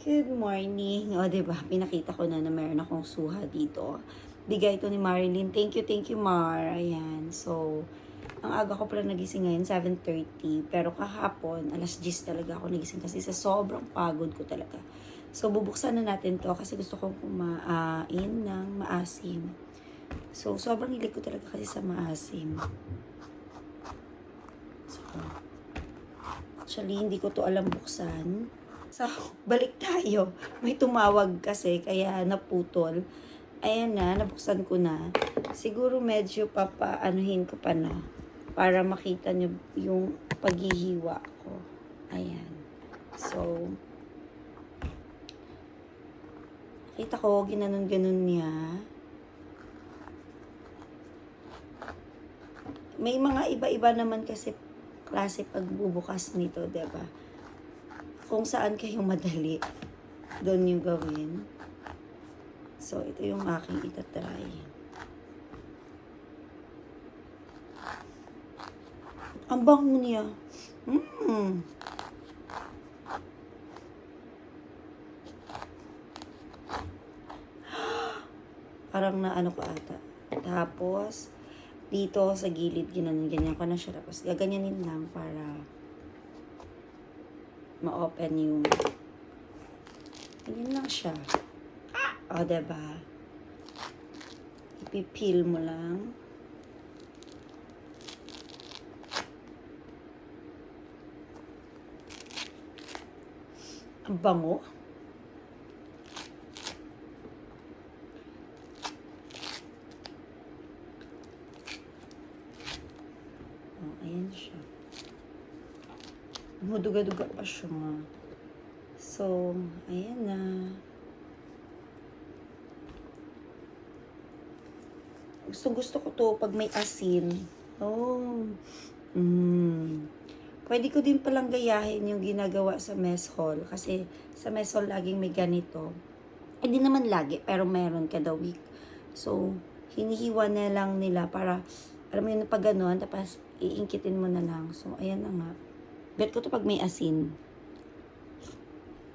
Good morning. O, diba? Pinakita ko na na meron akong suha dito. Bigay ito ni Marilyn. Thank you, thank you, Mar. Ayan. So, ang aga ko pala nagising ngayon, 7.30. Pero kahapon, alas 10 talaga ako nagising kasi sa sobrang pagod ko talaga. So, bubuksan na natin to kasi gusto kong kumain ng maasim. So, sobrang hilig ko talaga kasi sa maasim. So, actually, hindi ko to alam buksan. So, balik tayo. May tumawag kasi, kaya naputol. Ayan na, nabuksan ko na. Siguro medyo papaanuhin ko pa na para makita nyo yung paghihiwa ko. Ayan. So, kita ko, ginanon-ganon niya. May mga iba-iba naman kasi klase pagbubukas nito, ba? Kung saan kayo madali, doon yung gawin. So, ito yung aking itatry. Ang bango niya. Mm. Parang na ano ko ata. Tapos, dito sa gilid, ginanon-ganyan ko na siya. Tapos, gaganyanin lang para ma-open yung ganyan lang siya. O, diba? Ipipil mo lang. Ang bango. Oh, ayan siya. Maduga-duga pa siya nga. So, ayan na. Gusto gusto ko to pag may asin. Oh. Mm. Pwede ko din palang gayahin yung ginagawa sa mess hall. Kasi sa mess hall laging may ganito. Hindi naman lagi, pero meron kada week. So, hinihiwa na lang nila para, alam mo yun, pag ganun, tapos iingkitin mo na lang. So, ayan na nga. Bet ko to pag may asin.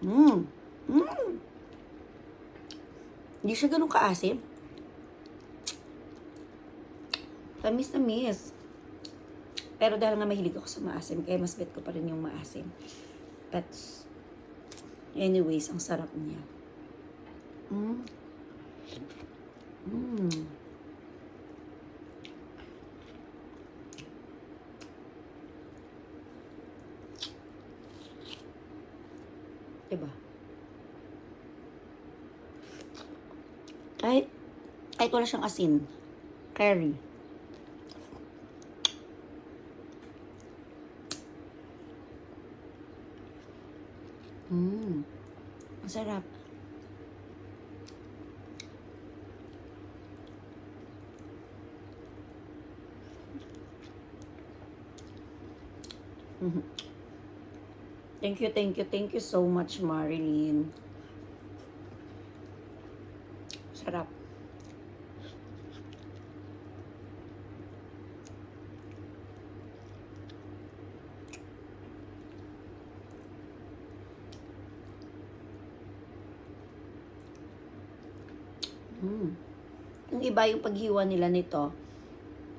Mmm. Mmm. Hindi siya ganun kaasim. Tamis na miss. Pero dahil nga mahilig ako sa maasim, kaya mas bet ko pa rin yung maasim. But, anyways, ang sarap niya. Mm. Mm. Diba? Kahit, kahit wala siyang asin. Curry. Mmm. Ang sarap. Mhm. Thank you, thank you, thank you so much, Marilyn. Sarap. Mm. Yung iba yung paghiwa nila nito,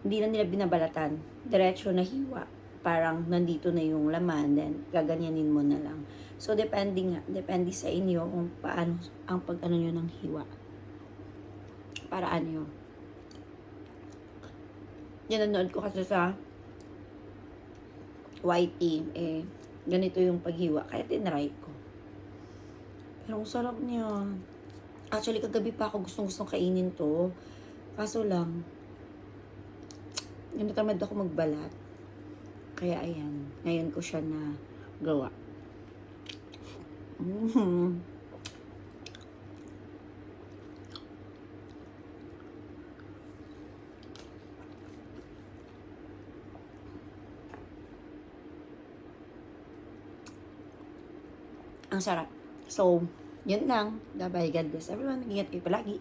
hindi na nila binabalatan. Diretso na hiwa. Parang nandito na yung laman, then gaganyanin mo na lang. So, depende nga, depende sa inyo kung paano ang pag-ano nyo ng hiwa. Paraan nyo. Yan, nanood ko kasi sa YT, eh, ganito yung paghiwa. Kaya tinry ko. Pero ang sarap niya. Actually, kagabi pa ako gustong-gustong kainin to. Kaso lang, natamad ako magbalat. Kaya ayan, ngayon ko siya na gawa. Mm. Ang sarap. So, yun lang. Bye-bye. God bless everyone. Mag-ingat kayo palagi.